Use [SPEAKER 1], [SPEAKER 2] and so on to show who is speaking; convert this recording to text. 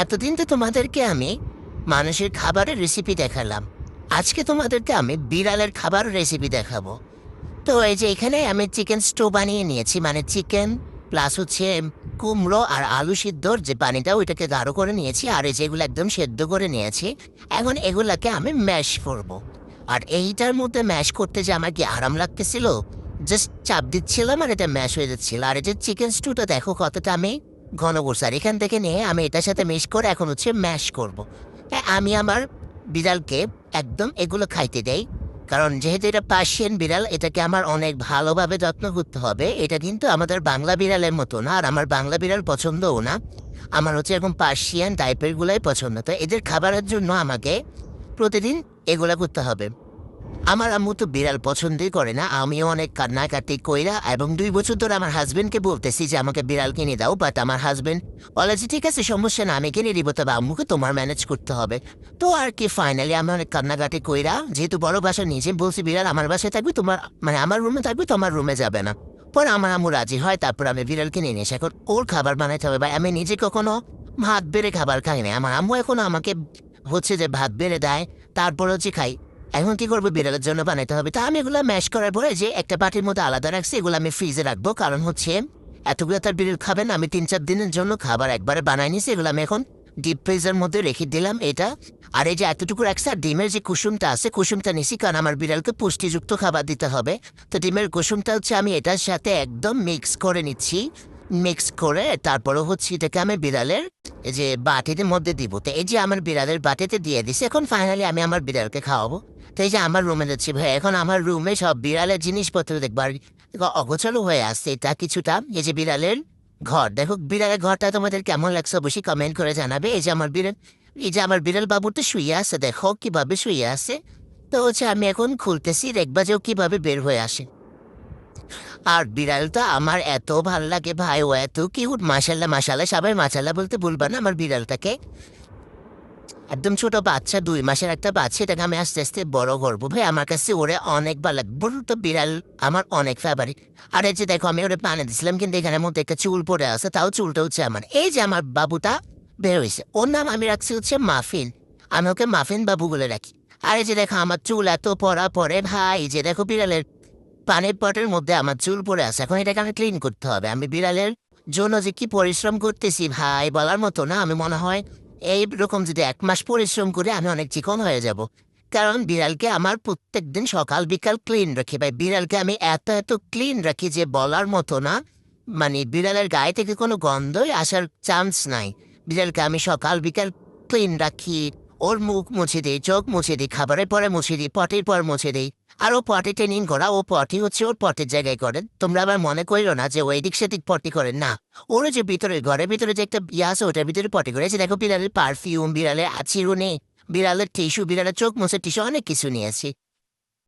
[SPEAKER 1] এতদিন তো তোমাদেরকে আমি মানুষের খাবারের রেসিপি দেখালাম। আজকে তোমাদেরকে আমি বিড়ালের খাবার রেসিপি দেখাবো। তো এই যে এখানে আমি চিকেন স্টো বানিয়ে নিয়েছি মানে চিকেন প্লাস হচ্ছে কুমড়ো আর আলু সিদ্ধর যে পানিটা, ওইটাকে গাঢ় করে নিয়েছি আর এই যেগুলো একদম সেদ্ধ করে নিয়েছি। এখন এগুলাকে আমি ম্যাশ করব। আর এইটার মধ্যে ম্যাশ করতে যে আমার কি আরাম লাগতেছিল? জাস্ট চাপ দিচ্ছিলাম আর এটা ম্যাশ হয়ে যাচ্ছিল। আর এই যে চিকেন স্টুটা দেখো কতটা আমি ঘন করছি আর এখান থেকে নিয়ে আমি এটার সাথে মিশ করে এখন হচ্ছে ম্যাশ করব। হ্যাঁ, আমি আমার বিড়ালকে একদম এগুলো খাইতে দেই কারণ যেহেতু এটা পার্সিয়ান বিড়াল এটাকে আমার অনেক ভালোভাবে যত্ন করতে হবে। এটা কিন্তু আমাদের বাংলা বিড়ালের মতো না আর আমার বাংলা বিড়াল পছন্দও না। আমার হচ্ছে এরকম পার্সিয়ান টাইপের গুলাই পছন্দ। তো এদের খাবারের জন্য আমাকে প্রতিদিন এগুলা করতে হবে। আমার আম্মু তো বিড়াল পছন্দই করে না। আমিও অনেক কান্নাকাটি কইরা এবং দুই বছর ধরে আমার হাজবেন্ডকে বলতেছি যে, আমাকে বিড়াল কিনে দাও বাট আমার হাজবেন্ড বলে যে, ঠিক আছে, সমস্যা না, আমি কিনে দিব, তবে আম্মুকে তোমার ম্যানেজ করতে হবে। তো আর কি ফাইনালি আমি অনেক কান্নাকাটি কইরা, যেহেতু বড় বাসা, নিজে বলছি, বিড়াল আমার বাসায় থাকবে, তোমার মানে আমার রুমে থাকবে, তোমার রুমে যাবে না। পরে আমার আম্মু রাজি হয়, তারপর আমি বিড়ালকে নিয়ে এসে এখন ওর খাবার বানাইতে হবে। বা আমি নিজে কখনো ভাত বেড়ে খাবার খাই না আমার আম্মু এখনও আমাকে হচ্ছে যে ভাত বেড়ে দেয় তারপর হচ্ছে খাই। এখন কি করব? বিড়ালের জন্য বানাইতে হবে। তা আমি এগুলো ম্যাশ করার পরে যে একটা বাটির মধ্যে আলাদা রাখছি, এগুলো আমি ফ্রিজে রাখব। কারণ হচ্ছে, এতগুলো তার বিড়াল খাবেন আমি তিন চার দিনের জন্য খাবার একবারে বানাই নিছি, এগুলো আমি এখন ডিপ ফ্রিজের মধ্যে রেখে দিলাম এটা। আর এই যে এতটুকু রাখছে, আর ডিমের যে কুসুমটা আছে, কুসুমটা নিছি, কারণ আমার বিড়ালকে পুষ্টিযুক্ত খাবার দিতে হবে। তো ডিমের কুসুমটা হচ্ছে, আমি এটার সাথে একদম মিক্স করে নিচ্ছি। মিক্স করে তারপরে হচ্ছে এটাকে আমি বিড়ালের, এই যে বাটির মধ্যে দিব। তো এই যে আমার বিড়ালের বাটিতে দিয়ে দিছি, এখন ফাইনালি আমি আমার বিড়ালকে খাওয়াবো। তো এই যে আমার রুমে যাচ্ছি ভাই, এখন আমার রুমে সব বিড়ালের জিনিসপত্র দেখবার অগোছালো হয়ে আসছে এটা কিছুটা, এই যে বিড়ালের ঘর। দেখো, বিড়ালের ঘরটা তোমাদের কেমন লাগছে অবশ্যই কমেন্ট করে জানাবে। এই যে আমার বিড়াল, এই যে আমার বিড়াল বাবু তো শুয়ে আছে, দেখো কীভাবে শুয়ে আছে। তো হচ্ছে আমি এখন খুলতেছি, দেখবা যে কীভাবে বের হয়ে আসে। আর বিড়ালটা আমার এত ভালো লাগে ভাই, ও এত কিউট মাসাল্লাহ মাসাল্লাহ সবাই মাসাল্লাহ বলতে ভুলবা না আমার বিড়ালটাকে। একদম ছোট বাচ্চা, দুই মাসের একটা বাচ্চা, এটাকে আমি আস্তে আস্তে বড় করব। ভাই, আমার কাছে ওরে অনেক ভালো লাগে। তো বিড়াল আমার অনেক ফেভারিট আর এই যে দেখো, আমি ওরে পানি দিছিলাম, কিন্তু এখানে মধ্যে একটা চুল পড়ে আছে, তাও চুলটা হচ্ছে আমার। এই যে আমার বাবুটা বের হয়েছে ওর নাম আমি রাখছি হচ্ছে মাফিন। আমি ওকে মাফিন বাবু বলে রাখি। আর এই যে দেখো, আমার চুল এত পড়া পরে, ভাই, যে দেখো বিড়ালের পানির পটের মধ্যে আমার চুল পড়ে আছে, এখন এটাকে আমি ক্লিন করতে হবে। আমি বিড়ালের জন্য যে কি পরিশ্রম করতেছি ভাই, বলার মতো না, আমি মনে হয় এই রকম যদি এক মাস পরিশ্রম করে আমি অনেক চিকন হয়ে যাব। কারণ বিড়ালকে আমার প্রত্যেক দিন সকাল বিকাল ক্লিন রাখি। ভাই, বিড়ালকে আমি এত এত ক্লিন রাখি যে বলার মতো না। মানে বিড়ালের গায়ে থেকে কোনো গন্ধই আসার চান্স নাই। বিড়ালকে আমি সকাল বিকাল ক্লিন রাখি, ওর মুখ মুছে দিই, চোখ মুছে দিই, খাবারের পরে মুছে দিই, পটের পর মুছে দিই। আর ও পটে ট্রেনিং করা, ও পটি হচ্ছে ওর পটের জায়গায় করেন। তোমরা আবার মনে করিও না যে ও এদিক সেদিক পটি করেন না ওর যে ভিতরে, ঘরের ভিতরে যে একটা ইয়ে আছে, ওটার ভিতরে পটি করেছে দেখো বিড়ালের পারফিউম বিড়ালের আচিরুনে, বিড়ালের টিস্যু বিড়ালের চোখ মুছে টিস্যু অনেক কিছু নিয়েছি